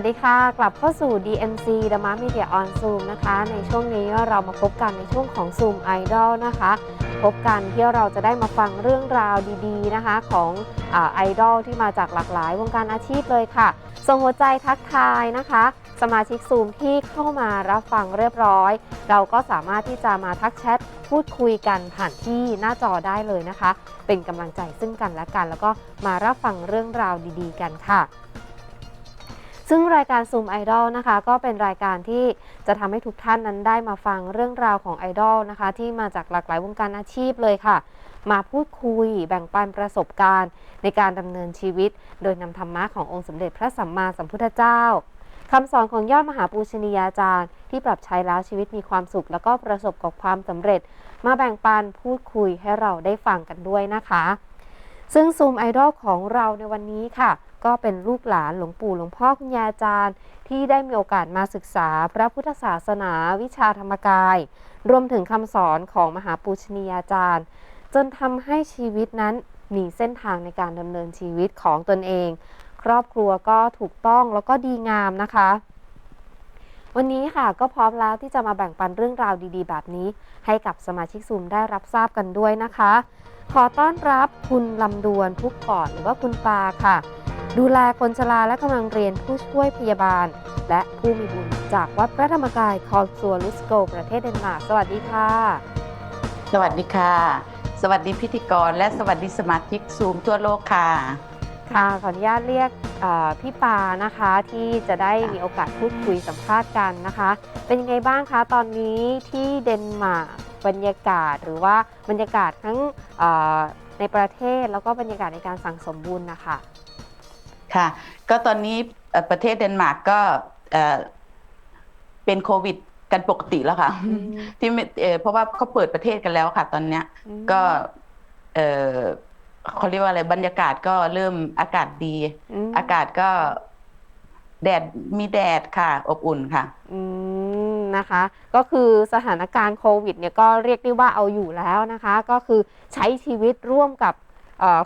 สวัสดีค่ะ กลับเข้าสู่ DMC The Mass Media on Zoom นะคะ ในช่วงนี้เรามาพบกันในช่วงของ Zoom Idol นะคะ พบกันที่เราจะได้มาฟังเรื่องราวดีๆนะคะของไอดอลที่มาจากหลากหลายวงการอาชีพเลยค่ะ ส่งหัวใจทักทายนะคะ สมาชิกซูมที่เข้ามารับฟังเรียบร้อย เราก็สามารถที่จะมาทักแชทพูดคุยกันผ่านที่หน้าจอได้เลยนะคะ เป็นกำลังใจซึ่งกันและกัน แล้วก็มารับฟังเรื่องราวดี ๆ กันค่ะ ซึ่งรายการ Zoom Idol นะคะ ก็เป็นรายการที่จะทำให้ทุกท่านนั้นได้มาฟังเรื่องราวของไอดอลนะคะ ที่มาจากหลากหลายวงการอาชีพเลยค่ะ มาพูดคุยแบ่งปันประสบการณ์ ในการดำเนินชีวิต โดยนำธรรมะขององค์สมเด็จพระสัมมาสัมพุทธเจ้าคำสอนของยอดมหาปูชนียาจารย์ ที่ปรับใช้แล้วชีวิตมีความสุข แล้วก็ประสบกับความสำเร็จ มาแบ่งปันพูดคุยให้เราได้ฟังกันด้วยนะคะ ซึ่งซูมไอดอลของเราในวันนี้ค่ะ ก็เป็นลูกหลานหลวงปู่หลวงพ่อคุณยาอาจารย์ ที่ได้มีโอกาสมาศึกษาพระพุทธศาสนาวิชาธรรมกาย รวมถึงคำสอนของมหาปูชนียาจารย์ จนทำให้ชีวิตนั้นมีเส้นทางในการดำเนินชีวิตของตนเอง ครอบครัวก็ถูกต้องแล้วก็ดีงามนะคะ วันนี้ค่ะก็พร้อมแล้วที่จะมาแบ่งปันเรื่องราวดีๆ แบบนี้ ให้กับสมาชิกซูมได้รับทราบกันด้วยนะคะ ขอต้อนรับคุณลำดวนทุกก่อนหรือว่าคุณปาค่ะ ดูแลคนชราและกำลังเรียนผู้ช่วยพยาบาล และผู้มีบุญจากวัดพระธรรมกายคอลซัวลุสโก ประเทศเดนมาร์กสวัสดีค่ะ สวัสดีค่ะ สวัสดีพิธีกรและสวัสดีสมาชิกซูมทั่วโลกค่ะค่ะขออนุญาตเรียกเอ่อพี่ปานะคะที่จะได้ค่ะมีโอกาสพูดคุยสัมภาษณ์กันนะคะ เป็นยังไงบ้างคะตอนนี้ที่เดนมาร์ก บรรยากาศหรือว่าบรรยากาศทั้งเอ่อในประเทศแล้วก็บรรยากาศในการสั่งสมบุญนะคะค่ะ ก็ตอนนี้เอ่อประเทศเดนมาร์กก็เอ่อเป็นโควิดกันปกติแล้วค่ะอืมที่ไม่เอ่อเพราะว่าเขาเปิดประเทศกันแล้วค่ะ ตอนเนี้ยอืมก็เออเขาเรียกว่าอะไรบรรยากาศก็เริ่มอากาศดีมอากาศก็ แดดมีแดดค่ะ อบอุ่นค่ะ อืม นะคะ ก็คือสถานการณ์โควิดเนี่ยก็เรียกได้ว่าเอาอยู่แล้วนะคะ ก็คือใช้ชีวิตร่วมกับ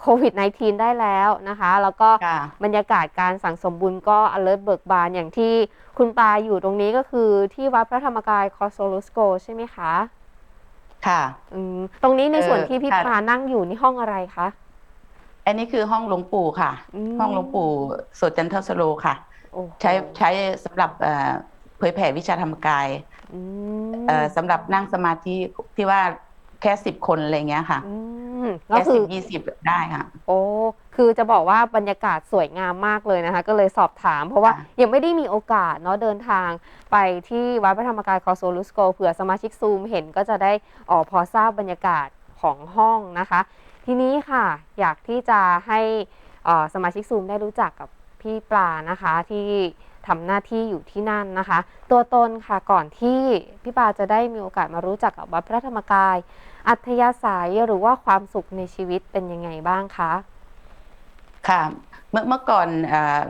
โควิด -19 ได้แล้วนะคะ แล้วก็ค่ะบรรยากาศการสั่งสมบุญก็ alert เบิกบานอย่างที่คุณปาอยู่ตรงนี้ก็คือที่วัดพระธรรมกายคอโซลูสโกใช่ไหมคะ ค่ะอืมตรงนี้ในเอ่อส่วนที่พี่ค่ะปานั่งอยู่นี่ห้องอะไรคะ อันนี้คือห้องหลวงปู่ค่ะมห้องหลวงปู่โสดจันทสโลค่ะโอ้โหใช้ใช้สำหรับเอ่อเผ ยแผ่วิชาธรรมกายอืมเอ่อสำหรับนั่งสมาธิที่ว่าแค่สิบคนอะไรเงี้ยค่ะอืมก็แค่คืสิอบยี่สิบได้ค่ะ โอ้คือจะบอกว่าบรรยากาศสวยงามมากเลยนะคะ ก็เลยสอบถาม เพราะว่าค่ะยังไม่ได้มีโอกาสเนาะเดินทางไปที่วัดพระธรรมกายคอโซลูสโกเผื่อสมาชิกซูมเห็นก็จะได้ออพอทราบบรรยากาศของห้องนะคะ ทีนี้ค่ะอยากที่จะให้เอ่อสมาชิกซูมได้รู้จักกับพี่ปลานะคะที่ ทำหน้าที่อยู่ที่นั่นนะคะ ตัวตนค่ะก่อนที่พี่ปลาจะได้มีโอกาสมารู้จักกับวัดพระธรรมกาย อัธยาศัยหรือว่าความสุขในชีวิตเป็นยังไงบ้างคะค่ะเมื่อเมื่อก่อนเอ่อ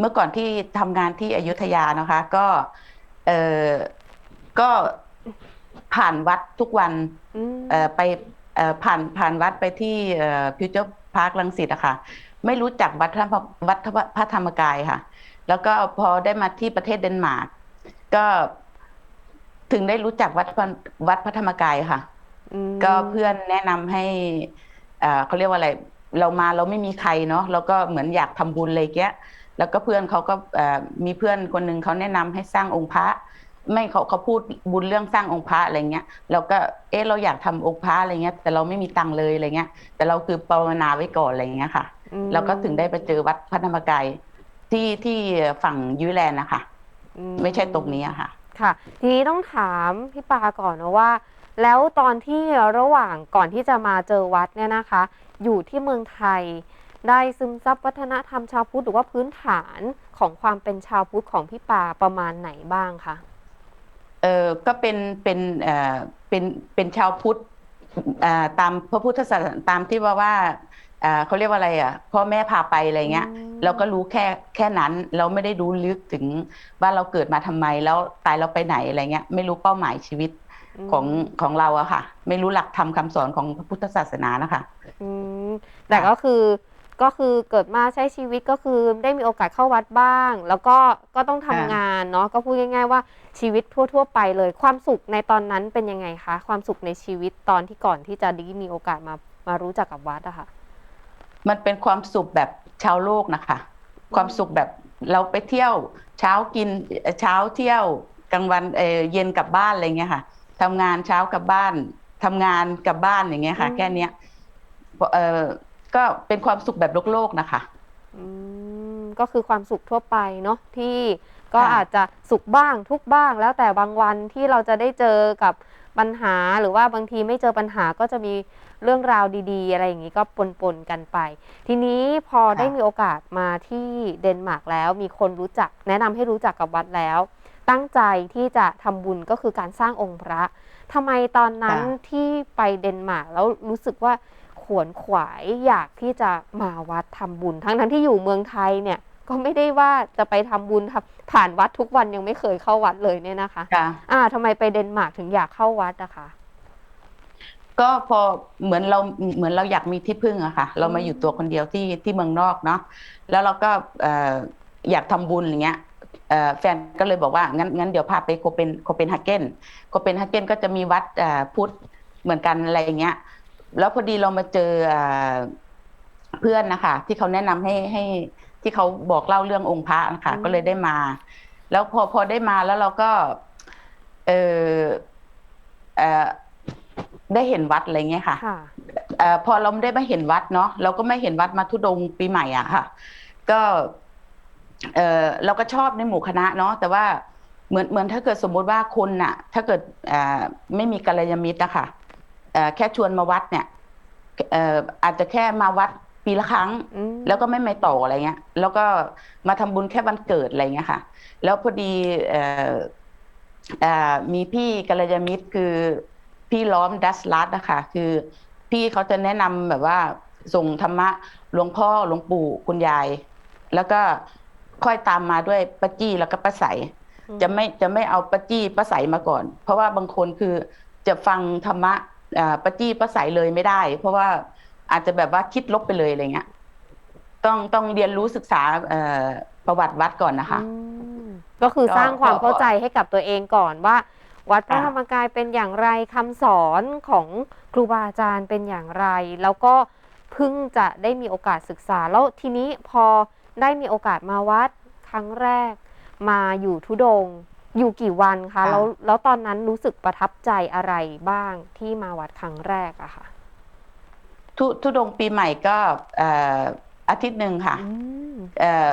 เมื่อก่อนที่ทำงานที่อยุธยานะคะ ก็เอ่อก็ผ่านวัดทุกวันอืมเอ่อไปเอ่อผ่านผ่านวัดไปที่ฟิวเจอร์พาร์คลังสิตอะค่ะ ไม่รู้จักวัดพระวัดพระธรรมกายค่ะ แล้วก็พอได้มาที่ประเทศเดนมาร์กก็ถึงได้รู้จักวัดพระวัดพระธรรมกายค่ะอืมก็เพื่อนแนะนำให้เอ่อเขาเรียกว่าอะไร เรามาเราไม่มีใครเนาะแล้วก็เหมือนอยากทำบุญอะไรเงี้ย แล้วก็เพื่อนเขาก็เอ่อมีเพื่อนคนหนึ่งเขาแนะนำให้สร้างองค์พระ ไม่เขาเขาพูดบุญเรื่องสร้างองค์พระอะไรเงี้ยเราก็เออเราอยากทำองค์พระอะไรเงี้ย แต่เราไม่มีตังค์เลยอะไรเงี้ย แต่เราคือภาวนาไว้ก่อนอะไรเงี้ยค่ะอืเราก็ถึงได้ไปเจอวัดพระธรรมกาย ที่ที่ฝั่งยูแลนด์นะคะอืไม่ใช่ตรงนี้อะค่ะ ค่ะ ทีนี้ต้องถามพี่ปาก่อนนะว่า แล้วตอนที่ระหว่างก่อนที่จะมาเจอวัดเนี่ยนะคะ อยู่ที่เมืองไทย ได้ซึมซับวัฒนธรรมชาวพุทธหรือว่าพื้นฐานของความเป็นชาวพุทธของพี่ปาประมาณไหนบ้างคะ เออก็เป็นเป็นเอ่อเป็นเป็นชาวพุทธอ่าตามพระพุทธศาสนาตามที่ว่าว่า อ่าเขาเรียกว่าอะไรอะพ่อแม่พาไปอะไรเงี้ยอืมเราก็รู้แค่แค่นั้น เราไม่ได้รู้ลึกถึงว่าเราเกิดมาทำไมแล้วตายเราไปไหนอะไรเงี้ย ไม่รู้เป้าหมายชีวิตของของเราอะค่ะ ไม่รู้หลักธรรมคำสอนของพระพุทธศาสนานะคะ อืมแต่ก็คือก็คือเกิดมาใช้ชีวิตก็คือได้มีโอกาสเข้าวัดบ้าง แล้วก็ก็ต้องทำค่ะ งานเนาะก็พูดง่ายๆว่าชีวิตทั่ว ๆ ไปเลย ความสุขในตอนนั้นเป็นยังไงคะ ความสุขในชีวิตตอนที่ก่อนที่จะได้มีโอกาสมามารู้จักกับวัดอะค่ะ มันเป็นความสุขแบบชาวโลกนะคะ ความสุขแบบเราไปเที่ยว เช้ากินเอ่อเช้าเที่ยวกลางวันเออเย็นกลับบ้านอะไรเงี้ยค่ะทำงานเช้ากลับบ้านทำงานกลับบ้านอย่างเงี้ยค่ะอืมแค่เนี้ยเออก็เป็นความสุขแบบโลกโลกๆนะคะอืมก็คือความสุขทั่วไปเนาะที่ก็ค่ะอาจจะสุขบ้างทุกข์บ้างแล้วแต่บางวันที่เราจะได้เจอกับ ปัญหาหรือว่าบางทีไม่เจอปัญหาก็จะมีเรื่องราวดีๆ อะไรอย่างนี้ก็ปนๆกันไป ทีนี้พอได้มีโอกาสมาที่เดนมาร์กแล้ว มีคนรู้จัก แนะนำให้รู้จักกับวัดแล้ว ตั้งใจที่จะทำบุญก็คือการสร้างองค์พระทำไมตอนนั้นที่ไปเดนมาร์กแล้วรู้สึกว่าขวนขวายอยากที่จะมาวัดทำบุญทั้งทั้งๆที่อยู่เมืองไทยเนี่ย ก็ไม่ได้ว่าจะไปทำบุญทำผ่านวัดทุกวันยังไม่เคยเข้าวัดเลยเนี่ยนะคะค่ะอ่าทำไมไปเดนมาร์กถึงอยากเข้าวัดอะคะก็พอเหมือนเราเหมือนเราอยากมีที่พึ่งอะค่ะ เรามาอยู่ตัวคนเดียวที่ที่เมืองนอกเนาะแล้วเราก็เอ่ออยากทำบุญอย่างเงี้ยเอ่อแฟนก็เลยบอกว่างั้นงั้นเดี๋ยวพาไปโคเปนโคเปนฮาเกนโคเปนฮาเกนก็จะมีวัดเอ่อพุทธเหมือนกันอะไรอย่างเงี้ย แล้วพอดีเรามาเจอเอ่อเพื่อนนะคะที่เขาแนะนำให้ให้ ที่เขาบอกเล่าเรื่ององค์พระนะคะก็เลยได้มา แล้วพอพอได้มาแล้วเราก็ เออเอ่อได้เห็นวัดอะไรเงี้ยค่ะค่ะเอ่อพอเราไม่ได้มาเห็นวัดเนาะเราก็ไม่เห็นวัดมาทุดงค์ปีใหม่อะค่ะ ก็ เออเราก็ชอบในหมู่คณะเนาะแต่ว่าเหมือนเหมือนถ้าเกิดสมมุติว่าคนน่ะ ถ้าเกิดเอ่อไม่มีกัลยาณมิตรนะคะเอ่อแค่ชวนมาวัดเนี่ยเอ่ออาจจะแค่มาวัด ปีละครั้ง อืมแล้วก็ไม่ไม่ต่ออะไรเงี้ย แล้วก็มาทำบุญแค่วันเกิดอะไรเงี้ยค่ะ แล้วพอดีเอ่อเอ่อมีพี่กัลยาณมิตรคือพี่ล้อมดัสลัดนะคะคือพี่เขาจะแนะนำแบบว่าส่งธรรมะหลวงพ่อหลวงปู่คุณยาย แล้วก็ค่อยตามมาด้วยป้าจี้แล้วก็ป้าใส จะไม่จะไม่เอาป้าจี้ป้าใสมาก่อน เพราะว่าบางคนคือจะฟังธรรมะอ่าป้าจี้ป้าใสเลยไม่ได้ เพราะว่า อาจจะแบบว่าคิดลบไปเลยอะไรเงี้ย ต้องต้องเรียนรู้ศึกษาประวัติวัดก่อนนะคะ ก็คือสร้างความเข้าใจให้กับตัวเองก่อนว่า วัดพระธรรมกายเป็นอย่างไรคำสอนของครูบาอาจารย์เป็นอย่างไร แล้วก็เพิ่งจะได้มีโอกาสศึกษา แล้วทีนี้พอได้มีโอกาสมาวัดครั้งแรก มาอยู่ทุดง อยู่กี่วันคะะแล้วแล้วตอนนั้นรู้สึกประทับใจอะไรบ้างที่มาวัดครั้งแรกอะค่ะ ทุทุดงค์ปีใหม่ก็เอ่ออาทิตย์หนึ่งค่ะอืมเอ่อ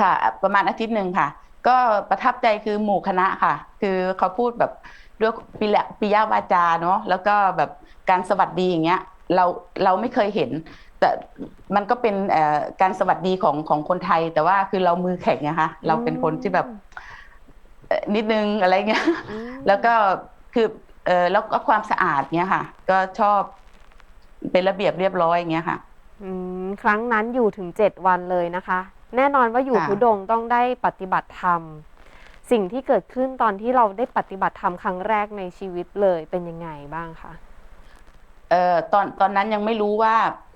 ค่ะ ประมาณอาทิตย์หนึ่งค่ะ ก็ประทับใจคือหมู่คณะค่ะ คือเขาพูดแบบด้วยปิละปิยาวาจาเนาะแล้วก็แบบการสวัสดีอย่างเงี้ยเราเราไม่เคยเห็น แต่มันก็เป็นเอ่อการสวัสดีของของคนไทย แต่ว่าคือเรามือแข็งนะคะเราเป็นคนที่แบบเอ่อนิดนึงอะไรเงี้ยอืมแล้วก็คือเออแล้วก็ความสะอาดเนี้ยค่ะ ก็ชอบ เป็นระเบียบเรียบร้อยอย่างเงี้ยค่ะ อืมครั้งนั้นอยู่ถึง7วันเลยนะคะ แน่นอนว่าอยู่ค่ะ ทุดงค์ต้องได้ปฏิบัติธรรม สิ่งที่เกิดขึ้นตอนที่เราได้ปฏิบัติธรรมครั้งแรกในชีวิตเลยเป็นยังไงบ้างคะเอ่อตอนตอนนั้นยังไม่รู้ว่า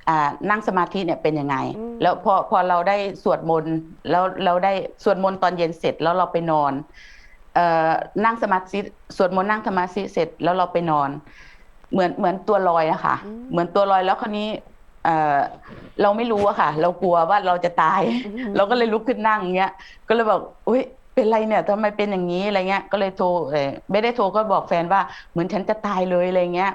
อ่านั่งสมาธิเนี่ยเป็นยังไงอืมแล้วพอพอเราได้สวดมนต์แล้วเราได้สวดมนต์ตอนเย็นเสร็จแล้วเราไปนอนเอ่อนั่งสมาธิสวดมนต์นั่งสมาธิเสร็จแล้วเราไปนอน เหมือนเหมือนตัวลอยอะค่ะ เหมือนตัวลอยแล้วคราวนี้เอ่อเราไม่รู้อะค่ะ เรากลัวว่าเราจะตาย เราก็เลยลุกขึ้นนั่งเงี้ย ก็เลยบอกอุ้ยเป็นไรเนี่ยทำไมเป็นอย่างนี้อะไรเงี้ย ก็เลยโทรเออไม่ได้โทรก็บอกแฟนว่าเหมือนฉันจะตายเลยอะไรเงี้ย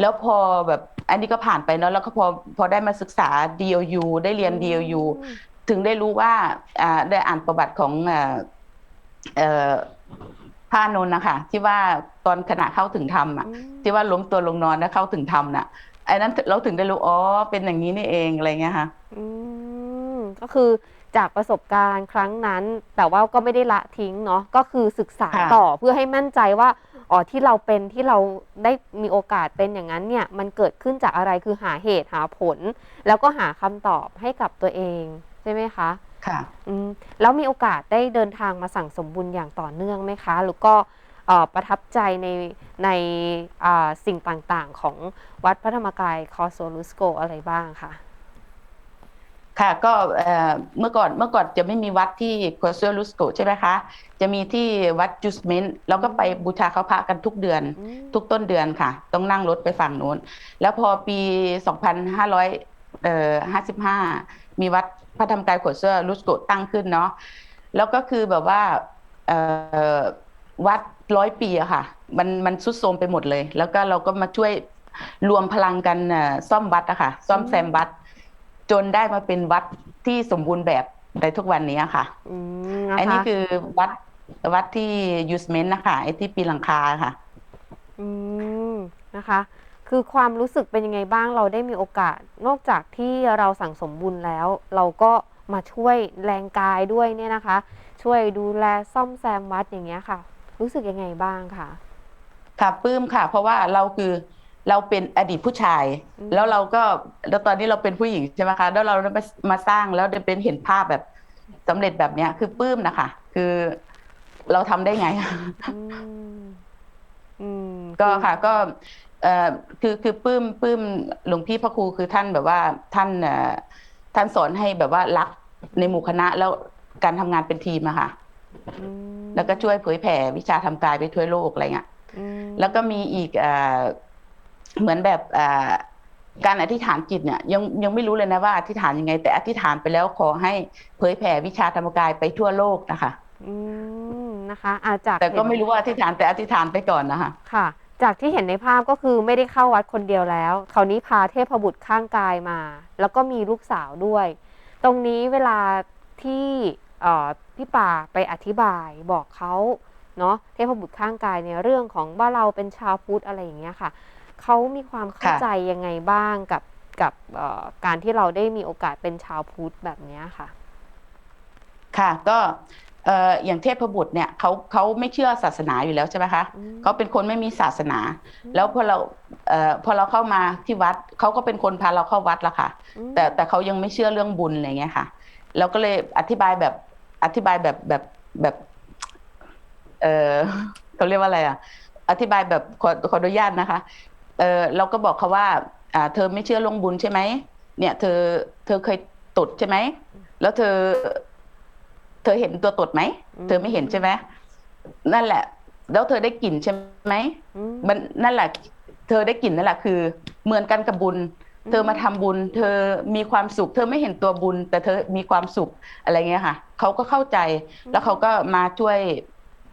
แล้วพอแบบอันนี้ก็ผ่านไปเนาะแล้วก็พอพอได้มาศึกษา DOU ได้เรียน DOU ถึงได้รู้ว่าอ่าได้อ่านประวัติของ เอ่อเอ่อพระอานนท์นะคะที่ว่าตอนขณะเข้าถึงธรรมอะอืมที่ว่าล้มตัวลงนอนแล้วเข้าถึงธรรมน่ะไอ้นั้นเราถึงได้รู้อ๋อเป็นอย่างนี้นี่เองอะไรเงี้ยค่ะอืมก็คือจากประสบการณ์ครั้งนั้น แต่ว่าก็ไม่ได้ละทิ้งเนาะก็คือศึกษาค่ะต่อเพื่อให้มั่นใจว่าอ๋อที่เราเป็นที่เราได้มีโอกาสเป็นอย่างนั้นเนี่ย มันเกิดขึ้นจากอะไรคือหาเหตุหาผล แล้วก็หาคำตอบให้กับตัวเองใช่ไหมคะ ค่ะอืมแล้วมีโอกาสได้เดินทางมาสั่งสมบุญอย่างต่อเนื่องไหมคะหรือก็เอ่อประทับใจในในอ่าสิ่งต่างๆ ของวัดพระธรรมกายคอโซลุสโกอะไรบ้างคะค่ะก็เอ่อเมื่อก่อนเมื่อก่อนจะไม่มีวัดที่โคเซลุสโกใช่ไหมคะ จะมีที่วัดจุสเมนต์แล้วก็ไปบูชาเขาพระกันทุกเดือนอืมทุกต้นเดือนค่ะ ต้องนั่งรถไปฝั่งนู้น แล้วพอปี 2555 มีวัด พระธรรมกายโขดเสื้อลุสโกตั้งขึ้นเนาะแล้วก็คือแบบว่าเอ่อวัดร้อยปีอะค่ะ มันมันสุดโทรมไปหมดเลย แล้วก็เราก็มาช่วยรวมพลังกันเอ่อซ่อมวัดอะค่ะ ซ่อมแซมวัด จนได้มาเป็นวัดที่สมบูรณ์แบบในทุกวันนี้ค่ะอืมนะคะอันนี้คือวัดวัดที่ยูสเมนนะคะไอ้ที่ปีหลังคาค่ะ อืมนะคะ คือความรู้สึกเป็นยังไงบ้างเราได้มีโอกาส นอกจากที่เราสั่งสมบุญแล้ว เราก็มาช่วยแรงกายด้วยเนี่ยนะคะ ช่วยดูแลซ่อมแซมวัดอย่างเงี้ยค่ะ รู้สึกยังไงบ้างคะค่ะปลื้มค่ะ เพราะว่าเราคือเราเป็นอดีตผู้ชายอืมแล้วเราก็แล้วตอนนี้เราเป็นผู้หญิงใช่ไหมคะแล้วเราได้มามาสร้างแล้วได้เป็นเห็นภาพแบบสำเร็จแบบเนี้ย คือปลื้มนะคะคือเราทำได้ไงอืมอืมก็อค่ะ ก็เอ่อ คือคือปลื้มปลื้มหลวงพี่พระครูคือท่านแบบว่าท่านเอ่อท่านสอนให้แบบว่ารักในหมู่คณะแล้วการทำงานเป็นทีมอะค่ะอืมแล้วก็ช่วยเผยแผ่วิชาทำกายไปทั่วโลกอะไรเงี้ยอืมแล้วก็มีอีกเอ่อเหมือนแบบเอ่อการอธิษฐานจิตเนี่ยยังยังไม่รู้เลยนะว่าอธิษฐานยังไง แต่อธิษฐานไปแล้วขอให้เผยแผ่วิชาธรรมกายไปทั่วโลกนะคะ อืมนะคะ อาจากแต่ก็เห็นไม่รู้ว่าอธิษฐานแต่อธิษฐานไปก่อนนะคะค่ะ จากที่เห็นในภาพก็คือไม่ได้เข้าวัดคนเดียวแล้วคราวนี้พาเทพบุตรข้างกายมา แล้วก็มีลูกสาวด้วย ตรงนี้เวลาที่พี่ป่าไปอธิบายบอกเขาเนาะเทพบุตรข้างกายในเรื่องของว่าเราเป็นชาวพุทธอะไรอย่างเงี้ยค่ะเขามีความเข้าใจยังไงบ้างกับกับการที่เราได้มีโอกาสเป็นชาวพุทธแบบนี้ค่ะ ค่ะก็ อ่ออย่างเทพบุตรเนี่ยเขาเขาไม่เชื่อศาสนาอยู่แล้วใช่ไหมคะอืมเขาเป็นคนไม่มีศาสนา แล้วพอเราเอ่อพอเราเข้ามาที่วัดเขาก็เป็นคนพาเราเข้าวัดละค่ะอืมแต่แต่เขายังไม่เชื่อเรื่องบุญอะไรเงี้ยค่ะเราก็เลยอธิบายแบบอธิบายแบบแบบแบบเออเขาเรียกว่าอะไรอะ อธิบายแบบขอขออนุญาตนะคะ เออเราก็บอกเขาว่าอ่า เธอไม่เชื่อเรื่องบุญใช่ไหมเนี่ย เธอเธอเคยตดใช่ไหมแล้วเธอ เธอเห็นตัวตดไหมเธอไม่เห็นใช่ไหมนั่นแหละ แล้วเธอได้กลิ่นใช่ไหมอืมมันนั่นแหละ เธอได้กลิ่นนั่นแหละคือ เหมือนกันกับบุญ เธอมาทำบุญ เธอมีความสุข เธอไม่เห็นตัวบุญ แต่เธอมีความสุขอะไรเงี้ยค่ะเขาก็เข้าใจแล้วเขาก็มาช่วย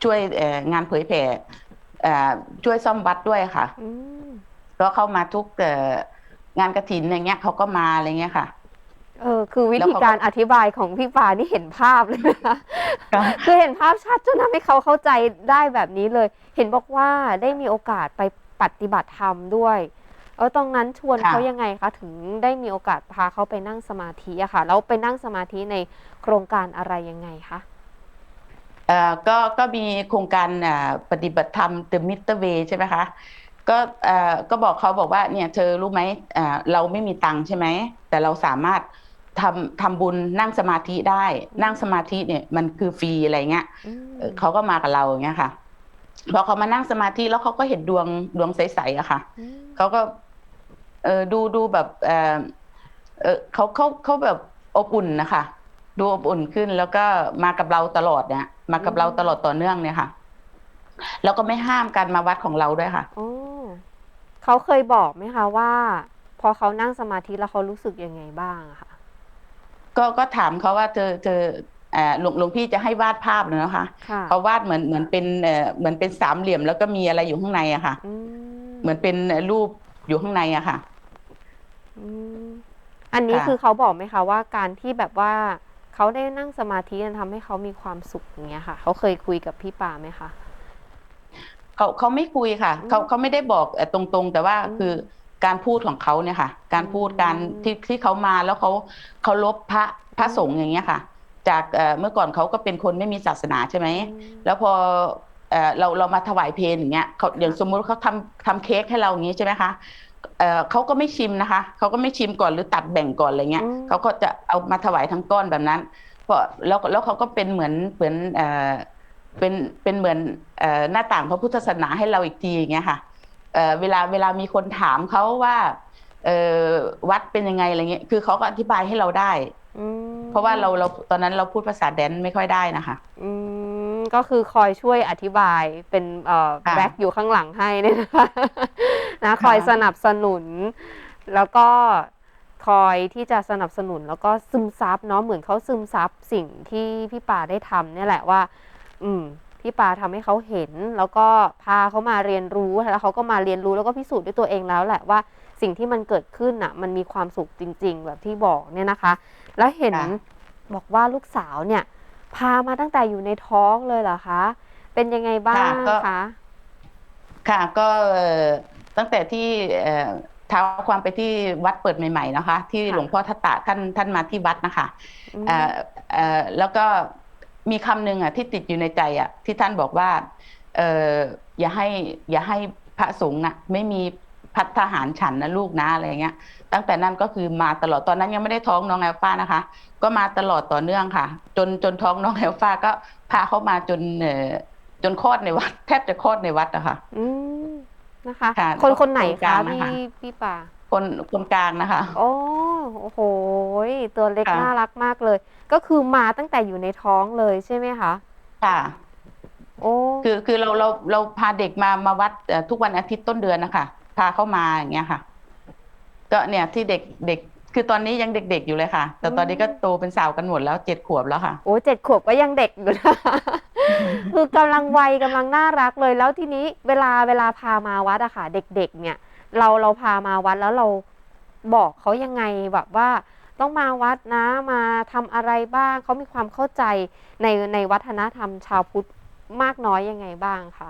ช่วยเอ่องานเผยแผ่เอ่อช่วยซ่อมวัดด้วยค่ะอืมก็เข้ามาทุกเอ่องานกระถินอย่างเงี้ยเขาก็มาอะไรเงี้ยค่ะ เออคือวิแล้วธีเขาก็การอธิบายของพี่ปานี่เห็นภาพเลยนะคะค่ะคือเห็นภาพชัดจนทำให้เขาเข้าใจได้แบบนี้เลย เห็นบอกว่าได้มีโอกาสไปปฏิบัติธรรมด้วยเออตรงนั้นชวนค่ะเขายังไงคะถึงได้มีโอกาสพาเขาไปนั่งสมาธิอะค่ะแล้วไปนั่งสมาธิในโครงการอะไรยังไงคะเอ่อก็ก็มีโครงการอ่าปฏิบัติธรรม The Mitter Way ใช่ไหมคะก็เอ่อก็บอกเขาบอกว่าเนี่ยเธอรู้ไหมอ่าเราไม่มีตังค์ใช่ไหมแต่เราสามารถ ทำทำบุญนั่งสมาธิได้ นั่งสมาธิเนี่ยมันคือฟรีอะไรเงี้ยอืมเอ่อเขาก็มากับเราอย่างเงี้ยค่ะพอเขามานั่งสมาธิแล้วเขาก็เห็นดวงดวงใสๆอะค่ะอืมเขาก็ เออดูดูแบบเออเออเขาเขาเขาแบบอบอุ่นนะคะดูอบอุ่นขึ้นแล้วก็มากับเราตลอดเนี่ย มากับเราตลอดต่อเนื่องเนี่ยค่ะ แล้วก็ไม่ห้ามการมาวัดของเราด้วยค่ะโอ้เขาเคยบอกไหมคะว่า พอเขานั่งสมาธิแล้วเขารู้สึกยังไงบ้างอะค่ะ ก็ก็ถามเขาว่าเธอเธอเอ่อหลวงหลวงพี่จะให้วาดภาพเลยนะคะค่ะเขาวาดเหมือนเหมือนเป็นเอ่อเหมือนเป็นสามเหลี่ยมแล้วก็มีอะไรอยู่ข้างในอะค่ะอืมเหมือนเป็นรูปอยู่ข้างในอะค่ะอืมอันนี้ค่ะคือเขาบอกไหมคะว่าการที่แบบว่าเขาได้นั่งสมาธิมันทำให้เขามีความสุขอย่างเงี้ยค่ะ เขาเคยคุยกับพี่ปาไหมคะเขาเขาไม่คุยค่ะอืมเขาเขาไม่ได้บอกเอ่อตรงๆ แต่ว่าอืมคือ การพูดของเขาเนี่ยค่ะ การพูดอืมการที่ที่เขามาแล้วเขาเขาลบพระพระอืมสงฆ์อย่างเงี้ยค่ะ จากเอ่อเมื่อก่อนเขาก็เป็นคนไม่มีศาสนาใช่ไหมอืมแล้วพอเอ่อเราเรามาถวายเพลงอย่างเงี้ยเขาอย่างสมมุติเขาทำทำเค้กให้เราอย่างงี้ใช่ไหมคะเอ่อเขาก็ไม่ชิมนะคะเขาก็ไม่ชิมก่อนหรือตัดแบ่งก่อนอะไรเงี้ยอืมเขาก็จะเอามาถวายทั้งก้อนแบบนั้นเพราะแล้วแล้วเขาก็เป็นเหมือนเหมือนเอ่อเป็นเป็นเหมือนเอ่อหน้าต่างพระพุทธศาสนาให้เราอีกทีอย่างเงี้ยค่ะ เอ่อเวลาเวลามีคนถามเขาว่าเอ่อวัดเป็นยังไงอะไรเงี้ยคือเขาก็อธิบายให้เราได้อืมเพราะว่าเราเราตอนนั้นเราพูดภาษาแดนไม่ค่อยได้นะคะอืมก็คือคอยช่วยอธิบายเป็นเอ่อค่ะแบ็คอยู่ข้างหลังให้เนี่ยนะคะนะคอยค่ะสนับสนุน แล้วก็คอยที่จะสนับสนุนแล้วก็ซึมซับเนาะเหมือนเขาซึมซับสิ่งที่พี่ปาได้ทำเนี่ยแหละว่า อืม พี่ปาทำให้เขาเห็น แล้วก็พาเขามาเรียนรู้แล้วเขาก็มาเรียนรู้แล้วก็พิสูจน์ด้วยตัวเองแล้วแหละว่าสิ่งที่มันเกิดขึ้นอะ มันมีความสุขจริง ๆ แบบที่บอกเนี่ยนะคะ แล้วเห็นค่ะบอกว่าลูกสาวเนี่ย พามาตั้งแต่อยู่ในท้องเลยเหรอคะ เป็นยังไงบ้างก็คะค่ะก็เอ่อตั้งแต่ที่เอ่อเท้าความไปที่วัดเปิดใหม่ ๆ นะคะ ที่หลวงพ่อทัตตะท่านท่านมาที่วัดนะคะอืมเอ่อเอ่อแล้วก็ มีคำหนึ่งอะที่ติดอยู่ในใจอะที่ท่านบอกว่าเอ่ออย่าให้อย่าให้พระสงฆ์อะไม่มีพัฒหารฉันนะลูกนะอะไรเงี้ย ตั้งแต่นั้นก็คือมาตลอดตอนนั้นยังไม่ได้ท้องน้องแอลฟ้านะคะ ก็มาตลอดต่อเนื่องค่ะ จนจนท้องน้องแอลฟ้าก็พาเขามาจนเอ่อจนคลอดในวัด แทบจะคลอดในวัดอะค่ะอืมนะคะค่ะคนคนไหนคนกคะลางนะพี่คะพี่ปา คนคนกลางนะคะ โอ้โอ้โหตัวเล็กค่ะ น่ารักมากเลย ก็คือมาตั้งแต่อยู่ในท้องเลยใช่ไหมคะ ค่ะ โอ้คือคือเราเราเราพาเด็กมามาวัดเอ่อทุกวันอาทิตย์ต้นเดือนนะคะพาเข้ามาอย่างเงี้ยค่ะ ก็เนี่ยที่เด็กเด็ก คือตอนนี้ยังเด็ก ๆอยู่เลยค่ะ แต่ตอนนี้ก็โตเป็นสาวกันหมดแล้วเจ็ดขวบแล้วค่ะ โอ้เจ็ดขวบก็ยังเด็กอยู่นะ คือกำลังวัยกำลังน่ารักเลย แล้วทีนี้เวลาเวลาพามาวัดอะค่ะ เด็ก ๆ เนี่ย เราเราพามาวัดแล้วเราบอกเขายังไงแบบว่าต้องมาวัดนะมาทำอะไรบ้างเขามีความเข้าใจในในวัฒนธรรมชาวพุทธมากน้อยยังไงบ้างคะ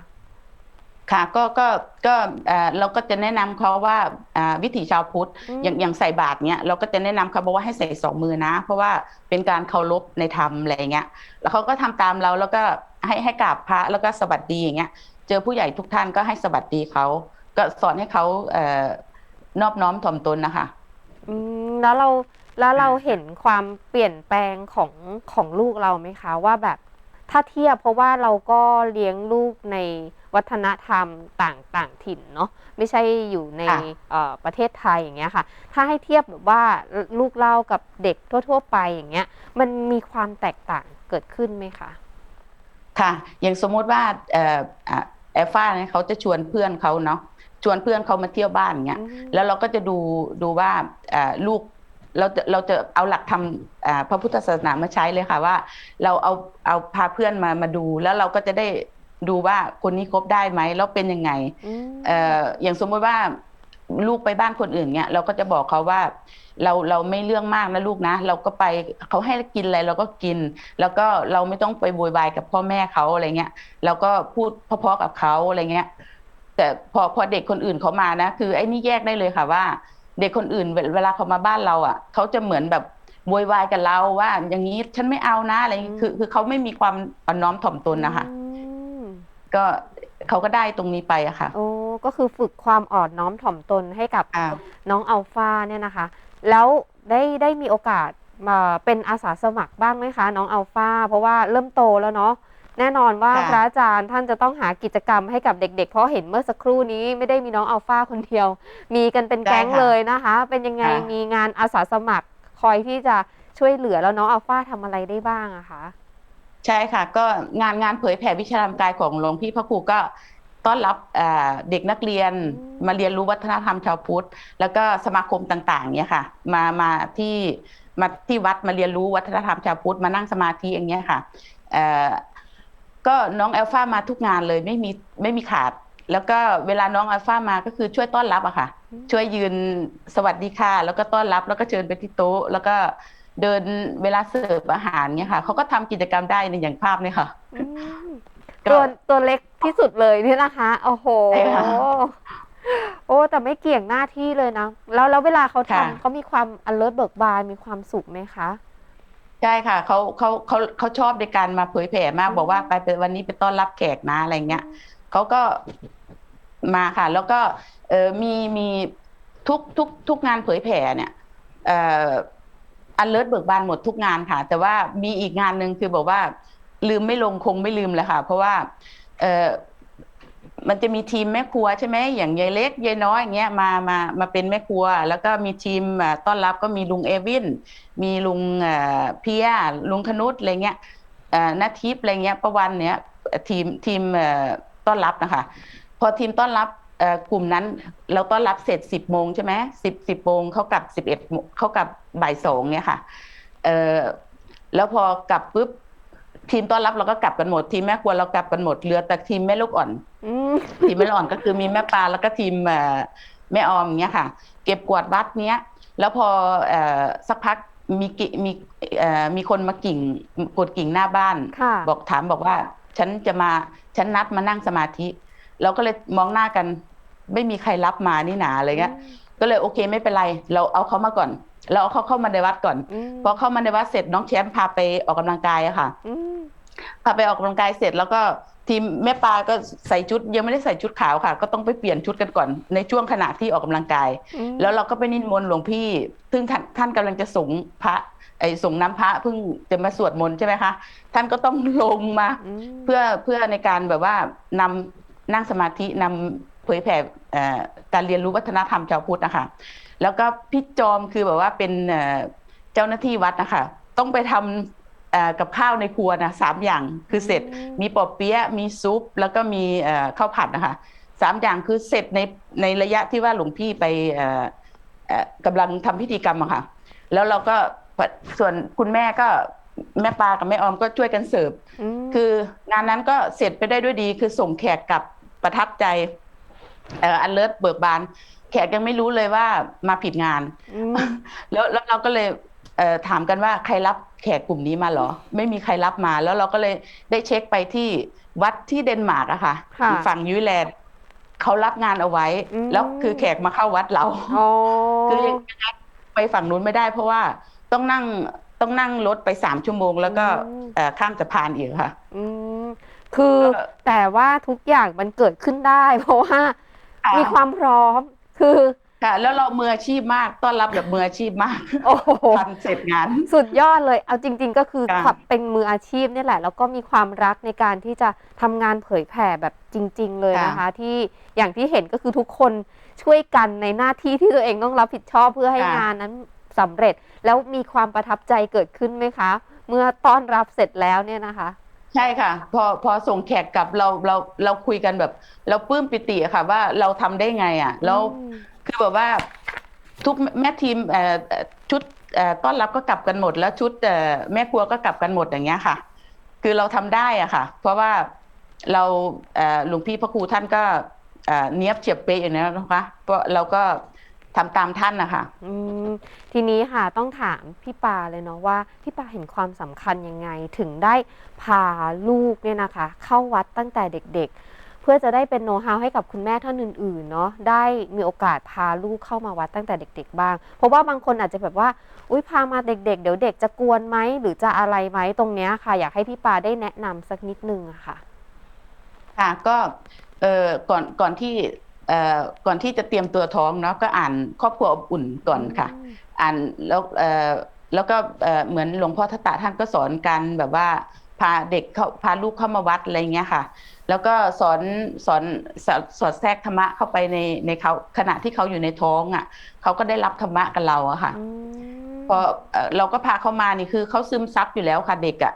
ค่ะก็ก็ก็เอ่อเราก็จะแนะนำเขาว่าอ่าวิถีชาวพุทธอืมอย่างอย่างใส่บาตรเนี้ยเราก็จะแนะนำเขาบอกว่าให้ใส่สองมือนะ เพราะว่าเป็นการเคารพในธรรมอะไรอย่างเงี้ย แล้วเขาก็ทำตามเราแล้วก็ให้ให้กราบพระแล้วก็สวัสดีอย่างเงี้ย เจอผู้ใหญ่ทุกท่านก็ให้สวัสดีเขา ก็สอนให้เขาเอ่อนอบน้อมถ่อมตนนะคะอืมแล้วเราแล้วเราเห็นความเปลี่ยนแปลงของของลูกเราไหมคะ ว่าแบบถ้าเทียบเพราะว่าเราก็เลี้ยงลูกในวัฒนธรรมต่างต่างถิ่นเนาะไม่ใช่อยู่ในค่ะเอ่อประเทศไทยอย่างเงี้ยค่ะ ถ้าให้เทียบแบบว่าลูกเล่ากับเด็กทั่ว ๆ ไปอย่างเงี้ย มันมีความแตกต่างเกิดขึ้นไหมคะค่ะ อย่างสมมุติว่าเอ่ออะแอลฟ้าเนี่ยเขาจะชวนเพื่อนเขาเนาะ ชวนเพื่อนเขามาเที่ยวบ้านอย่างเงี้ยอืมแล้วเราก็จะดูดูว่าเอ่อลูกเราจะเราจะเอาหลักธรรมอ่าพระพุทธศาสนามาใช้เลยค่ะว่า เราเอาเอาพาเพื่อนมามาดูแล้วเราก็จะได้ดูว่าคนนี้คบได้ไหมแล้วเป็นยังไงอืมเอ่ออย่างสมมติว่าลูกไปบ้านคนอื่นเนี่ยเราก็จะบอกเขาว่า เราเราไม่เรื่องมากนะลูกนะ เราก็ไปเขาให้กินอะไรเราก็กิน แล้วก็เราไม่ต้องไปโวยวายกับพ่อแม่เขาอะไรเงี้ยเราก็พูดเพราะๆกับเขาอะไรเงี้ย แต่พอพอเด็กคนอื่นเขามานะคือไอ้นี่แยกได้เลยค่ะว่า เด็กคนอื่นเวเวลาเขามาบ้านเราอะเขาจะเหมือนแบบโวยวายกับเราว่า อย่างนี้ฉันไม่เอานะอะไรอย่างงี้คือคือเขาไม่มีความอ่อนน้อมถ่อมตนนะคะอืมก็เขาก็ได้ตรงนี้ไปอะค่ะ โอ้ก็คือฝึกความอ่อนน้อมถ่อมตนให้กับอ่าน้องอัลฟาเนี่ยนะคะ แล้วได้ได้มีโอกาสมาเป็นอาสาสมัครบ้างไหมคะ น้องอัลฟาเพราะว่าเริ่มโตแล้วเนาะ แน่นอนว่าค่ะพระอาจารย์ท่านจะต้องหากิจกรรมให้กับเด็ก ๆ เพราะเห็นเมื่อสักครู่นี้ไม่ได้มีน้องอัลฟาคนเดียว มีกันเป็นแก๊งเลยนะคะ เป็นยังไงมีงานอาสาสมัครคอยที่จะช่วยเหลือแล้วน้องอัลฟาทำอะไรได้บ้างอะคะใช่ค่ะ ก็งานงานเผยแผ่วิชาธรรมกายของหลวงพี่พระครูก็ต้อนรับอ่าเด็กนักเรียนอืมมาเรียนรู้วัฒนธรรมชาวพุทธ แล้วก็สมาคมต่างๆเนี่ยค่ะ มามาที่มาที่วัดมาเรียนรู้วัฒนธรรมชาวพุทธมานั่งสมาธิอย่างเงี้ยค่ะเอ่อ ก็น้องแอลฟามาทุกงานเลยไม่มีไม่มีขาด แล้วก็เวลาน้องอัลฟามาก็คือช่วยต้อนรับอะค่ะอืมช่วยยืนสวัสดีค่ะ แล้วก็ต้อนรับแล้วก็เชิญไปที่โต๊ะ แล้วก็เดินเวลาเสิร์ฟอาหารเนี่ยค่ะเขาก็ทำกิจกรรมได้ในอย่างภาพเนี่ยค่ะอืมก็ตัวตัวเล็กที่สุดเลยเนี่ยนะคะโอ้โหใช่ค่ะโอ้แต่ไม่เกี่ยงหน้าที่เลยนะ แล้วแล้วเวลาเขาค่ะทำเขามีความ alert เบิกบานมีความสุขไหมคะ ใช่ค่ะเขาเขาเขาเขาชอบในการมาเผยแผ่มากอืมบอกว่าไปเป็นวันนี้ไปต้อนรับแขกนะอะไรเงี้ยเขาก็มาค่ะ แล้วก็เออมีมีทุกทุกทุกงานเผยแผ่เนี่ยเอ่ออันเลิศเบิกบานหมดทุกงานค่ะ แต่ว่ามีอีกงานหนึ่งคือบอกว่า ลืมไม่ลงคงไม่ลืมเลยค่ะ เพราะว่า เออ มันจะมีทีมแม่ครัวใช่ไหมอย่างยายเล็กยายน้อยอย่างเงี้ยมามามาเป็นแม่ครัว แล้วก็มีทีมต้อนรับก็มีลุงเอวิน มีลุงเพียลุงคนุษอะไรเงี้ยนาทิพย์อะไรเงี้ยประวันเนี้ยทีมทีมต้อนรับนะคะ พอทีมต้อนรับกลุ่มนั้นเราต้อนรับเสร็จสิบโมงใช่ไหมสิบสิบโมงเขากลับสิบเอ็ดเขากลับบ่ายสองเนี่ยค่ะแล้วพอกลับปุ๊บ ทีมต้อนรับเราก็กลับกันหมด ทีมแม่ครัวเรากลับกันหมดเหลือแต่ทีมแม่ลูกอ่อนอืมทีมแม่ลูกอ่อนก็คือมีแม่ปลาแล้วก็ทีมเอ่อแม่ออมเนี้ยค่ะ เก็บกวาดวัดเนี้ย แล้วพอเอ่อสักพักมีกิมีเอ่อมีคนมากิ่งกดกิ่งหน้าบ้านค่ะบอกถามบอกว่า ฉันจะมาฉันนัดมานั่งสมาธิ เราก็เลยมองหน้ากัน ไม่มีใครรับมานี่หนาอะไรเงี้ย ก็เลยโอเคไม่เป็นไร เราเอาเขามาก่อน เราเอาเขาเข้ามาในวัดก่อนอืมพอเข้ามาในวัดเสร็จน้องแชมป์พาไปออกกำลังกายอะค่ะอืมพาไปออกกำลังกายเสร็จแล้วก็ทีมแม่ปลาก็ใส่ชุดยังไม่ได้ใส่ชุดขาวค่ะ ก็ต้องไปเปลี่ยนชุดกันก่อนในช่วงขณะที่ออกกำลังกายอืมแล้วเราก็ไปนิมนต์หลวงพี่ ซึ่งท่านท่านกำลังจะสงพระไอ้สงน้ำพระเพิ่งจะมาสวดมนต์ใช่ไหมคะท่านก็ต้องลงมาอืมเพื่อเพื่อในการแบบว่านำนั่งสมาธินำเผยแผ่เอ่อการเรียนรู้วัฒนธรรมชาวพุทธนะคะ แล้วก็พี่จอมคือแบบว่าเป็นเอ่อเจ้าหน้าที่วัดนะคะต้องไปทำเอ่อกับข้าวในครัวนะสามอย่างคือเสร็จมีปอเปี๊ยะมีซุป แล้วก็มีเอ่อข้าวผัดนะคะสามอย่างคือเสร็จในในระยะที่ว่าหลวงพี่ไปเอ่อเอ่อกำลังทำพิธีกรรมอะค่ะ แล้วเราก็ส่วนคุณแม่ก็แม่ปลากับแม่ออมก็ช่วยกันเสิร์ฟมคืองานนั้นก็เสร็จไปได้ด้วยดี คือส่งแขกกลับประทับใจเอ่ออันเลิศเบิกบาน แขกยังไม่รู้เลยว่ามาผิดงานมแล้วแล้วเราก็เลยเอ่อถามกันว่าใครรับแขกกลุ่มนี้มาเหรอ ไม่มีใครรับมา แล้วเราก็เลยได้เช็คไปที่วัดที่เดนมาร์กอะค่ะค่ะฝั่งยูแลนด์เขารับงานเอาไว้อืมแล้วคือแขกมาเข้าวัดเราอ๋อคือยังไงไปฝั่งนู้นไม่ได้เพราะว่าต้องนั่งต้องนั่งรถไปสามชั่วโมง แล้วก็เอ่อข้ามสะพานอีกค่ะอืมคือก็แต่ว่าทุกอย่างมันเกิดขึ้นได้ เพราะว่าค่ะมีความพร้อม คือค่ะ แล้วเรามืออาชีพมากต้อนรับแบบมืออาชีพมากโอ้โหทำเสร็จงาน สุดยอดเลย เอาจริง ๆ ก็คือค่ะขับเป็นมืออาชีพเนี่ยแหละ แล้วก็มีความรักในการที่จะทำงานเผยแผ่แบบจริง ๆ เลยนะคะ ที่อย่างที่เห็นก็คือทุกคนช่วยกันในหน้าที่ที่ตัวเองต้องรับผิดชอบเพื่อให้ค่ะงานนั้นสำเร็จ แล้วมีความประทับใจเกิดขึ้นไหมคะ เมื่อต้อนรับเสร็จแล้วเนี่ยนะคะ ใช่ค่ะ พอพอส่งแขกกลับเราเราเราคุยกันแบบ เราปลื้มปิติอะค่ะ ว่าเราทำได้ไงอะแล้วอืมคือแบบว่า ทุกแม่ทีมเอ่อเอ่อชุดเอ่อต้อนรับก็กลับกันหมด แล้วชุดเอ่อแม่ครัวก็กลับกันหมดอย่างเงี้ยค่ะ คือเราทำได้อะค่ะ เพราะว่าเราเอ่อหลวงพี่พระครูท่านก็เอ่อเนี้ยบเฉียบเป๊ะอย่างนี้นนะคะเพราะเราก็ทำตามท่านนะคะ อืม ทีนี้ค่ะต้องถามพี่ปาเลยเนาะว่าพี่ปาเห็นความสำคัญยังไง ถึงได้พาลูกเนี่ยนะคะ เข้าวัดตั้งแต่เด็กๆ เพื่อจะได้เป็นโน้ตฮาวให้กับคุณแม่ท่านอื่นๆเนาะได้มีโอกาสพาลูกเข้ามาวัดตั้งแต่เด็ก ๆ บ้าง เพราะว่าบางคนอาจจะแบบว่า อุ้ยพามาเด็กๆ เดี๋ยวเด็กจะกวนไหมหรือจะอะไรไหมตรงเนี้ยค่ะ อยากให้พี่ปาได้แนะนำสักนิดนึงอะค่ะ ค่ะก็เอ่อก่อนก่อนที่เอ่อก่อนที่จะเตรียมตัวท้องเนาะก็อ่านครอบครัวอบอุ่นก่อนค่ะอ่านแล้วเอ่อแล้วก็เอ่อเหมือนหลวงพ่อทัตตะท่านก็สอนการแบบว่าพาเด็กเข้าพาลูกเข้ามาวัดอะไรเงี้ยค่ะ แล้วก็สอนสอนสอดสอดแทรกธรรมะเข้าไปในในเขาขณะที่เขาอยู่ในท้องอะเขาก็ได้รับธรรมะกับเราอะค่ะอืมพอเอ่อเราก็พาเขามานี่คือเขาซึมซับอยู่แล้วค่ะเด็กอะ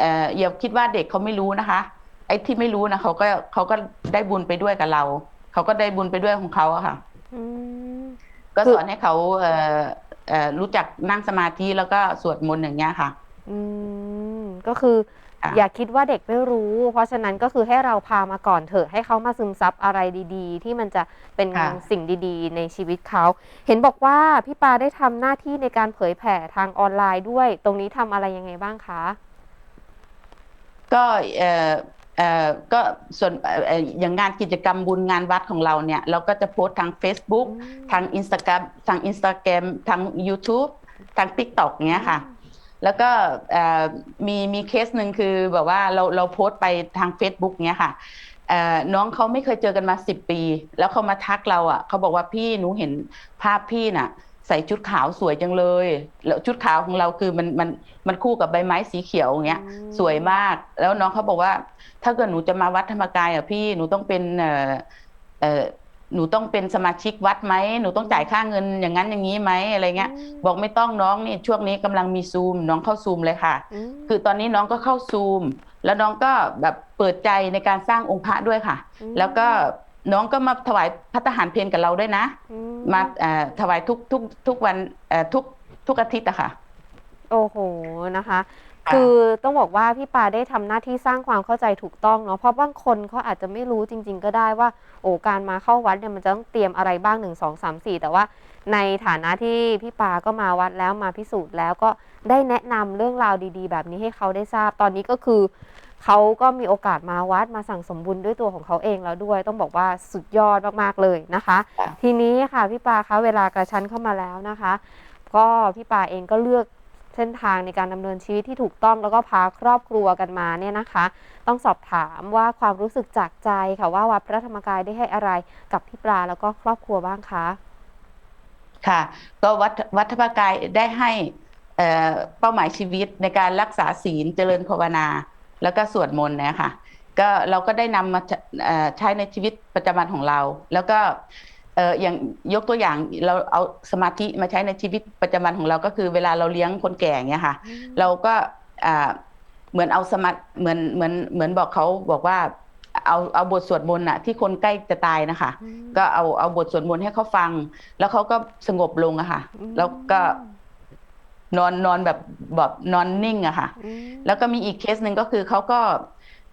เอ่ออย่าคิดว่าเด็กเขาไม่รู้นะคะ ไอ้ที่ไม่รู้นะเขาก็เขาก็ได้บุญไปด้วยกับเรา เขาก็ได้บุญไปด้วยของเขาอะค่ะอืมก็คือสอนให้เขาเอ่อเอ่อ รู้จักนั่งสมาธิแล้วก็สวดมนต์อย่างเงี้ยค่ะ อืมก็คือค่ะอย่าคิดว่าเด็กไม่รู้ เพราะฉะนั้นก็คือให้เราพามาก่อนเถอะให้เขามาซึมซับอะไรดีๆ ที่มันจะเป็นค่ะสิ่งดีๆ ในชีวิตเขา เห็นบอกว่าพี่ปาได้ทำหน้าที่ในการเผยแผ่ทางออนไลน์ด้วย ตรงนี้ทำอะไรยังไงบ้างคะ ก็เอ่อเอ่อ ก็ส่วนเอ่อเอ่ออย่างงานกิจกรรมบุญงานวัดของเราเนี่ยเราก็จะโพสต์ทาง Facebook อืมทางอินสตาแกรมทางอินสตาแกรมทาง YouTube ทาง TikTok เงี้ยค่ะ แล้วก็เอ่อมีมีเคสหนึ่งคือแบบว่าเราเราโพสต์ไปทาง Facebook เนี้ยค่ะเอ่อน้องเขาไม่เคยเจอกันมาสิบปี แล้วเขามาทักเราอะเขาบอกว่าพี่หนูเห็นภาพพี่น่ะ ใส่ชุดขาวสวยจังเลย แล้วชุดขาวของเราคือมันมันมันคู่กับใบไม้สีเขียวอย่างเงี้ยอืมสวยมาก แล้วน้องเขาบอกว่า ถ้าเกิดหนูจะมาวัดธรรมกายอะพี่หนูต้องเป็นเอ่อเอ่อหนูต้องเป็นสมาชิกวัดไหมหนูต้องจ่ายค่าเงินอย่างนั้นอย่างนี้ไหมอะไรเงี้ยมบอกไม่ต้องน้องนี่ช่วงนี้กำลังมีซูม น้องเข้าซูมเลยค่ะอืมคือตอนนี้น้องก็เข้าซูม แล้วน้องก็แบบเปิดใจในการสร้างองค์พระด้วยค่ะอืมแล้วก็ น้องก็มาถวายพัฒหารเพลกับเราด้วยนะอืมาเอ่อถวายทุกทุกทุกวันเอ่อทุกทุกอาทิตย์อะค่ะ โอ้โหนะคะค่ะคือต้องบอกว่าพี่ปาได้ทำหน้าที่สร้างความเข้าใจถูกต้องเนาะเพราะบางคนเขาอาจจะไม่รู้จริง ๆ ก็ได้ว่า โอ้การมาเข้าวัดเนี่ยมันจะต้องเตรียมอะไรบ้างหนึ่งสองสามสี่แต่ว่าในฐานะที่พี่ปาก็มาวัดแล้วมาพิสูจน์แล้วก็ได้แนะนำเรื่องราวดี ๆ แบบนี้ให้เขาได้ทราบตอนนี้ก็คือ เขาก็มีโอกาสมาวัดมาสั่งสมบุญด้วยตัวของเขาเองแล้วด้วย ต้องบอกว่าสุดยอดมากๆเลยนะคะค่ะทีนี้ค่ะพี่ปาคะเวลากระชั้นเข้ามาแล้วนะคะ ก็พี่ปาเองก็เลือกเส้นทางในการดำเนินชีวิตที่ถูกต้องแล้วก็พาครอบครัวกันมาเนี่ยนะคะ ต้องสอบถามว่าความรู้สึกจากใจค่ะว่าวัดพระธรรมกายได้ให้อะไรกับพี่ปลาแล้วก็ครอบครัวบ้างคะค่ะ ก็วัดวัดธรรมกายได้ให้เอ่อเป้าหมายชีวิตในการรักษาศีลเจริญภาวนา แล้วก็สวดมนต์เนะคะก็เราก็ได้นำมาใช้เอ่อใช้ในชีวิตประจำวันของเรา แล้วก็เอ่ออย่างยกตัวอย่างเราเอาสมาธิมาใช้ในชีวิตประจำวันของเราก็คือเวลาเราเลี้ยงคนแก่เงี้ยค่ะ เราก็อ่าเหมือนเอาสมาเหมือนเหมือนเหมือนบอกเขาบอกว่าเอาเอาบทสวดมนต์อะที่คนใกล้จะตายนะคะ ก็เอาเอาบทสวดมนต์ให้เขาฟัง แล้วเขาก็สงบลงอะค่ะอืมแล้วก็ นอนนอนแบบแบบนอนนิ่งอะค่ะอืมแล้วก็มีอีกเคสหนึ่งก็คือเขาก็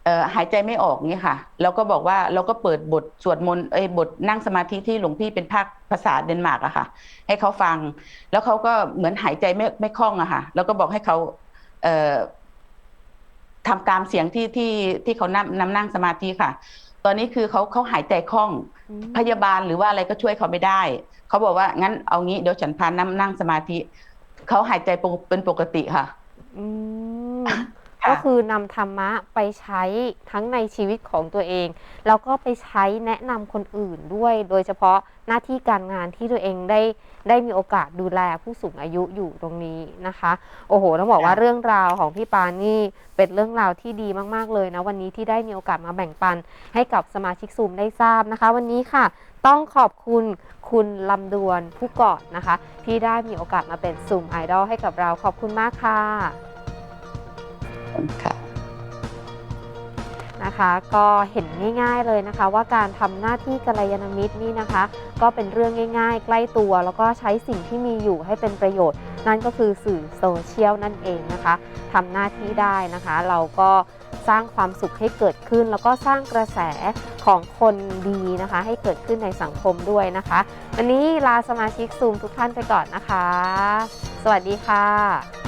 เอ่อหายใจไม่ออกเนี่ยค่ะ เราก็บอกว่าเราก็เปิดบทสวดมนต์เอ้ยบทนั่งสมาธิที่หลวงพี่เป็นภาคภาษาเดนมาร์กอะค่ะ ให้เขาฟัง แล้วเขาก็เหมือนหายใจไม่ไม่คล่องอะค่ะ แล้วก็บอกให้เขาเอ่อทำตามเสียงที่ที่ที่เขานำนำนั่งสมาธิค่ะ ตอนนี้คือเขาเขาหายใจคล่องอืมพยาบาลหรือว่าอะไรก็ช่วยเขาไม่ได้ เขาบอกว่างั้นเอางี้เดี๋ยวฉันพานั่งนั่งสมาธิ เขาหายใจปกเป็นปกติค่ะ อืมค่ะก็คือนำธรรมะไปใช้ทั้งในชีวิตของตัวเอง แล้วก็ไปใช้แนะนำคนอื่นด้วย โดยเฉพาะหน้าที่การงานที่ตัวเองได้ได้มีโอกาสดูแลผู้สูงอายุอยู่ตรงนี้นะคะ โอ้โหต้องบอกว่าค่ะเรื่องราวของพี่ปานี่เป็นเรื่องราวที่ดีมากๆเลยนะ วันนี้ที่ได้มีโอกาสมาแบ่งปันให้กับสมาชิกซูมได้ทราบนะคะ วันนี้ค่ะ ต้องขอบคุณ คุณลำดวนผู้ก่อนนะคะ ที่ได้มีโอกาสมาเป็นซูมไอดอลให้กับเราขอบคุณมากค่ะค่ะนะคะก็เห็นง่ายๆเลยนะคะ ว่าการทำหน้าที่กัลยาณมิตรนี่นะคะ ก็เป็นเรื่องง่าย ๆ ใกล้ตัว แล้วก็ใช้สิ่งที่มีอยู่ให้เป็นประโยชน์ นั่นก็คือสื่อโซเชียลนั่นเองนะคะทำหน้าที่ได้นะคะ เราก็ สร้างความสุขให้เกิดขึ้น แล้วก็สร้างกระแสของคนดีนะคะ ให้เกิดขึ้นในสังคมด้วยนะคะ วันนี้ลาสมาชิกซูมทุกท่านไปก่อนนะคะ สวัสดีค่ะ